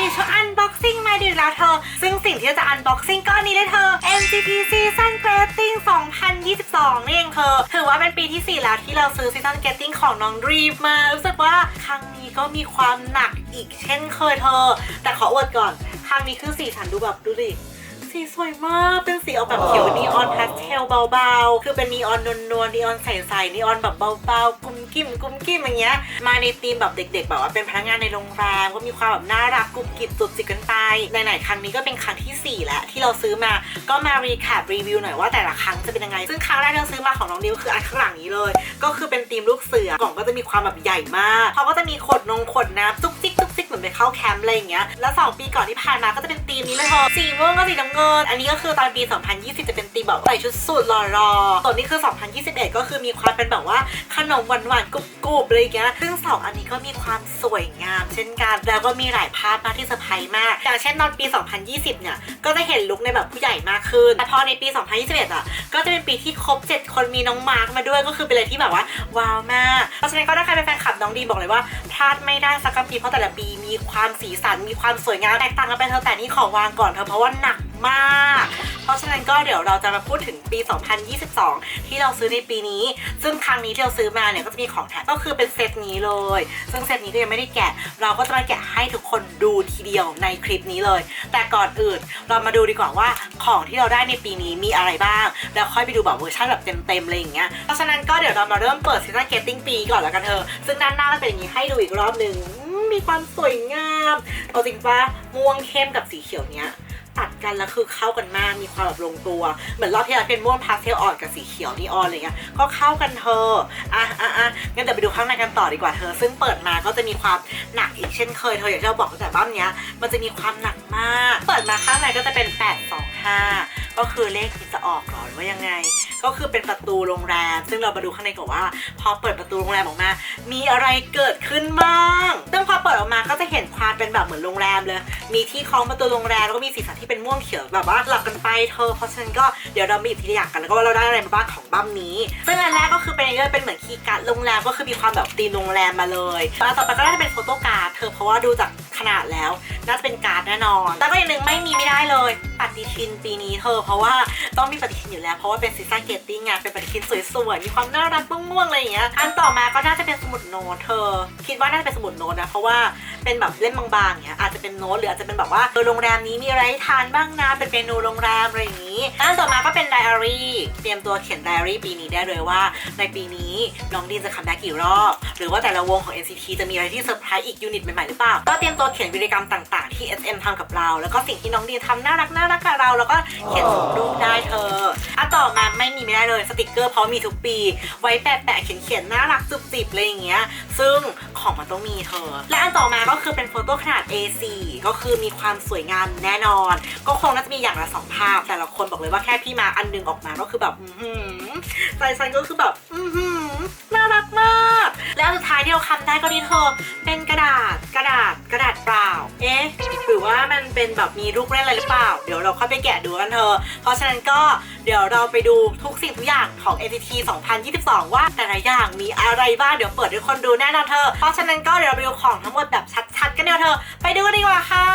อยู่ช่วงอันบ็อกซิ่งมาดีแล้วเธอ ซึ่งสิ่งที่จะอันบ็อกซิ่งก็อันนี้เลยเธอ MGP Season Grating 2022นี่เองเธอ ถือว่าเป็นปีที่ 4 แล้วที่เราซื้อ Season Grating ของน้องดรีมมารู้สึกว่าครั้งนี้ก็มีความหนักอีกเช่นเคยเธอ แต่ขออวดก่อนครั้งนี้คือสีสันดูแบบดูดิ สีสวยมาก เป็นสีออกแบบเขียวนีออนพาสเทลเบาๆ คือเป็นนีออนนวลๆนีออนใสๆนีออนแบบเบาๆ กุ้มกิ่มกุ้มกิ่มอย่างเงี้ย มาในธีมแบบเด็กๆ แบบว่าเป็นพนักงานในโรงแรม ก็มีความแบบน่ารักกุ๊บกิ๊บจุดจิกกันไป ไหนๆ ครั้งนี้ก็เป็นครั้งที่ 4 แล้วที่เราซื้อมา ก็มารีแคปรีวิวหน่อยว่าแต่ละครั้งจะเป็นยังไง ซึ่งครั้งแรกที่เราซื้อมาของน้องดิวคืออันข้างหลังนี้เลย ก็คือเป็นธีมลูกเสือ กล่องก็จะมีความแบบใหญ่มากเขาก็จะมีขวดนงขวดน้ำจุกจิกจุกจิก เข้าแคมป์อะไรอย่างเงี้ย แล้วสองปีก่อนที่ผ่านมาก็จะเป็นธีมนี้เลยเธอสีม่วงก็สีน้ำเงิน อันนี้ก็คือตอนปี 2020 จะเป็นธีมแบบใส่ชุดสูทหล่อๆส่วนนี้คือ 2021 ก็คือมีความเป็นแบบว่าขนมหวานๆกรุบๆอะไรอย่างเงี้ย ซึ่งสองอันนี้ก็มีความสวยงาม เช่นกัน แล้วก็มีหลายภาพมากที่เซอร์ไพรส์มาก อย่างเช่นตอนปี 2020 เนี่ย ก็จะเห็นลุคในแบบผู้ใหญ่มากขึ้น แต่พอในปี 2021 อะ ก็จะเป็นปีที่ครบ 7 คนมีน้องมาร์คมาด้วยก็คือเป็นอะไรที่แบบว่าว้าวมาก เพราะฉะนั้นก็ถ้าใครเป็นแฟนคลับน้องดีบอกเลยว่าพลาดไม่ได้สักปีเพราะแต่ละปีมีความสีสันมีความสวยงามแตกต่างกันไปเธอแต่นี่ขอวางก่อนเธอเพราะว่าหนักมาก เพราะฉะนั้นก็เดี๋ยวเราจะมาพูดถึงปี 2022 ที่เราซื้อในปีนี้ ซึ่งครั้งนี้ที่เราซื้อมาเนี่ยก็จะมีของแถมก็คือเป็นเซตนี้เลย ซึ่งเซตนี้ก็ยังไม่ได้แกะ เราก็จะมาแกะให้ทุกคนดูทีเดียวในคลิปนี้เลย แต่ก่อนอื่นเรามาดูดีกว่าว่าของที่เราได้ในปีนี้มีอะไรบ้าง แล้วค่อยไปดูแบบเวอร์ชันแบบเต็มๆอะไรอย่างเงี้ย เพราะฉะนั้นก็เดี๋ยวเรามาเริ่มเปิดซีซั่นเกตติ้งปีก่อนแล้วกันเธอ ซึ่งด้านหน้าก็เป็นอย่างนี้ให้ดูอีกรอบนึง มีความสวยงาม เอาจริงปะม่วงเข้มกับสีเขียวเนี้ยตัดกันแล้วคือเข้ากันมากมีความแบบลงตัว เหมือนรอบที่เราเป็นม่วงพาสเทลอ่อนกับสีเขียวนีออนอะไรเงี้ยก็เข้ากันเธออะอะอะงั้นเดี๋ยวไปดูข้างในกันต่อดีกว่าเธอ ซึ่งเปิดมาก็จะมีความหนักอีกเช่นเคยเธออย่างที่เราบอกตั้งแต่บ้านเนี้ยมันจะมีความหนักมาก เปิดมาข้างในก็จะเป็น 825ก็คือเลขที่จะออกหรอหรือว่ายังไง ก็คือเป็นประตูโรงแรม ซึ่งเรามาดูข้างในก่อนว่า พอเปิดประตูโรงแรมออกมา มีอะไรเกิดขึ้นบ้างซึ่งพอเปิดออกมาก็จะเห็นความเป็นแบบเหมือนโรงแรมเลย มีที่คล้องประตูโรงแรมแล้วก็มีสีสันที่เป็นม่วงเขียวแบบว่าหลับกันไปเธอ เพราะฉะนั้นก็เดี๋ยวเรามาหยิบทีละอย่างกันแล้วก็ว่าเราได้อะไรมาบ้างของบัมนี้ ซึ่งอันแรกก็คือเป็นอะไรเป็นเหมือนคีย์การ์ดโรงแรมก็คือมีความแบบตีโรงแรมมาเลยแล้วต่อไปก็น่าจะเป็นโฟโต้การ์ดเธอเพราะว่าดูจากขนาดแล้วน่าจะเป็นการ์ดแน่นอน แล้วก็อย่างหนึ่งไม่มีไม่ได้เลย ปฏิทินปีนี้เธอ เพราะว่าต้องมีปฏิทินอยู่แล้ว เพราะว่าเป็นซีซั่นเกตติ้งไงเป็นปฏิทินสวยๆมีความน่ารักม่วงๆอะไรอย่างเงี้ยอันต่อมาก็น่าจะเป็นสมุดโน้ตเธอ คิดว่าน่าจะเป็นสมุดโน้ตนะเพราะว่าเป็นแบบเล่มบางๆอย่างเงี้ยอาจจะเป็นโน้ตหรืออาจจะเป็นแบบว่าโรงแรมนี้มีอะไรให้ทานบ้างนะเป็นเมนูโรงแรมอะไรอย่างงี้อันต่อมาก็เป็นไดอารี่เตรียมตัวเขียนไดอารี่ปีนี้ได้เลยว่า ในปีนี้น้องดีนจะคัมแบ็กกี่รอบ หรือว่าแต่ละวงของ NCT จะมีอะไรที่เซอร์ไพรส์อีกยูนิตใหม่ๆหรือเปล่าก็เตรียมตัวเขียนวิดีกรรมต่าง ๆ ที่ SM ทำกับเรา แล้วก็สิ่งที่น้องดีนทำน่ารักน่ารักกับเราแล้วก็เขียนส่งรูปได้เธออะต่อมาไม่มีไม่ได้เลยสติกเกอร์เพราะมีทุกปี ไว้แปะแปะเขียนเขียนน่ารักจุบจิบอะไรอย่างเงี้ย ซึ่งของมันต้องมีเธอ และอันต่อมาก็คือเป็นโฟโต้ขนาด A4 ก็คือมีความสวยงามแน่นอน ก็คงน่าจะมีอย่างละสองภาพ แต่ละคนบอกเลยว่าแค่พี่มาอันหนึงออกมาก็คือแบบใจฉันก็คือแบบน่ารักมาก แล้วสุดท้ายที่เราทำได้ก็นี่เธอเป็นกระดาษกระดาษกระดาษเปล่า เอ๊ะหรือว่ามันเป็นแบบมีลูกเล่นอะไรหรือเปล่า เดี๋ยวเราค่อยไปแกะดูกันเธอ เพราะฉะนั้นก็เดี๋ยวเราไปดูทุกสิ่งทุกอย่างของ NTT 2022 ว่าแต่ละอย่างมีอะไรบ้าง เดี๋ยวเปิดให้คนดูแน่นอนเธอ เพราะฉะนั้นก็เดี๋ยวเราไปดูของทั้งหมดแบบชัดๆ กันเดียวเธอ ไปดูกันดีกว่าค่ะ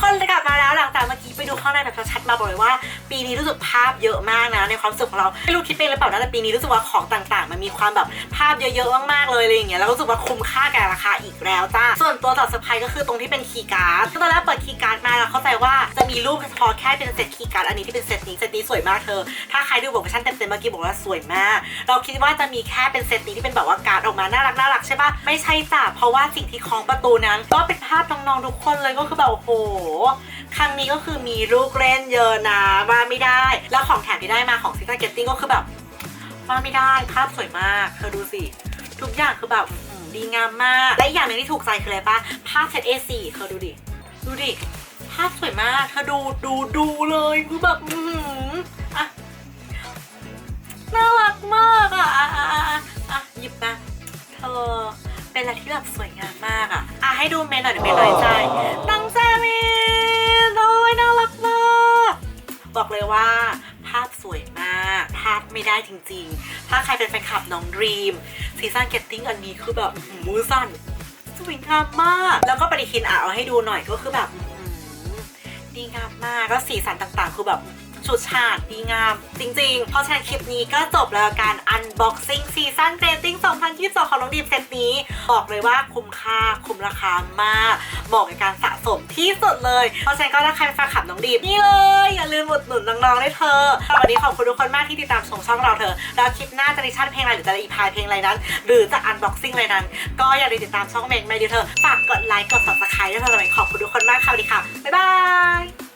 คนกลับมา ไปดูข้างในแบบชัดๆมาบอกเลยว่า ปีนี้รู้สึกภาพเยอะมากนะในความรู้สึกของเราไม่รู้คิดเป็นหรือเปล่านะแต่ปีนี้รู้สึกว่าของต่างๆ มันมีความแบบภาพเยอะๆมากๆเลยอะไรอย่างเงี้ยแล้วรู้สึกว่าคุ้มค่าแก่ราคาอีกแล้วจ้าส่วนตัวต่อเซอร์ไพรส์ก็คือตรงที่เป็นคีย์การ์ดตอนแรกเปิดคีย์การ์ดมาแล้วเข้าใจว่าจะมีรูปเฉพาะแค่เป็นเซตคีย์การ์ดอันนี้ที่เป็นเซตนี้เซตนี้สวยมากเธอ ถ้าใครดูเวอร์ชันเต็มๆเมื่อกี้บอกว่าสวยมาก เราคิดว่าจะมีแค่เป็นเซตนี้ที่เป็นแบบว่าการ์ดออกมาน่ารักน่ารักใช่ปะไม่ใช่จ้ะเพราะว่าสิ่งที่คล้องประตูนั้น ก็เป็นภาพน้องๆทุกคนเลยก็คือแบบโอ้โห ครั้งนี้ก็คือมีลูกเล่นเยอะนะว่าไม่ได้ แล้วของแถมที่ได้มาของซิตาเกตติ้งก็คือแบบว่าไม่ได้ภาพสวยมากเธอดูสิ ทุกอย่างคือแบบดีงามมาก และอย่างหนึ่งที่ถูกใจคืออะไรปะภาพเซต A4 เธอดูดิ ดูดิ ภาพสวยมากเธอดูดูดูเลยคือแบบอือหืออะน่ารักมากอะอะอะอะอะอะหยิบมาเธอเป็นอะไรที่แบบสวยงามมากอะอะให้ดูเมนหน่อยเดี๋ยวเมนน้อยใจตังแจมิน บอกเลยว่าภาพสวยมากพลาดไม่ได้จริงๆ ถ้าใครเป็นแฟนคลับน้องดรีมซีซั่นเกตติ้งอันนี้คือแบบมือหือมือสั่นสวยงามมาก แล้วก็ปฏิทินอะเอาให้ดูหน่อยก็คือแบบดีงามมากแล้วสีสันต่างๆ คือแบบุดฉาดดีงาม จริงๆ เพราะฉะนั้นคลิปนี้ก็จบแล้วการ unboxing ซีซั่นเกตติ้ง2022 ของน้องดีมเซตนี้ บอกเลยว่าคุ้มค่าคุ้มราคามากเหมาะกับการสะสมที่สุดเลย เพราะฉะนั้นก็ถ้าใครเป็นแฟนคลับน้องดีมนี่เลย อย่าลืมอุดหนุนน้องๆด้วยเธอวันนี้ขอบคุณทุกคนมากที่ติดตามชมช่องเราเธอ แล้วคลิปหน้าจะดิชั่นเพลงอะไรหรือจะอีพายเพลงอะไรนั้น หรือจะ unboxing อะไรนั้น ก็อย่าลืมติดตามช่องเมงไม่ดีเธอฝากกดไลค์กด subscribe ด้วยเธอเลยขอบคุณทุกคนมากค่ะสวัสดีค่ะบ๊ายบาย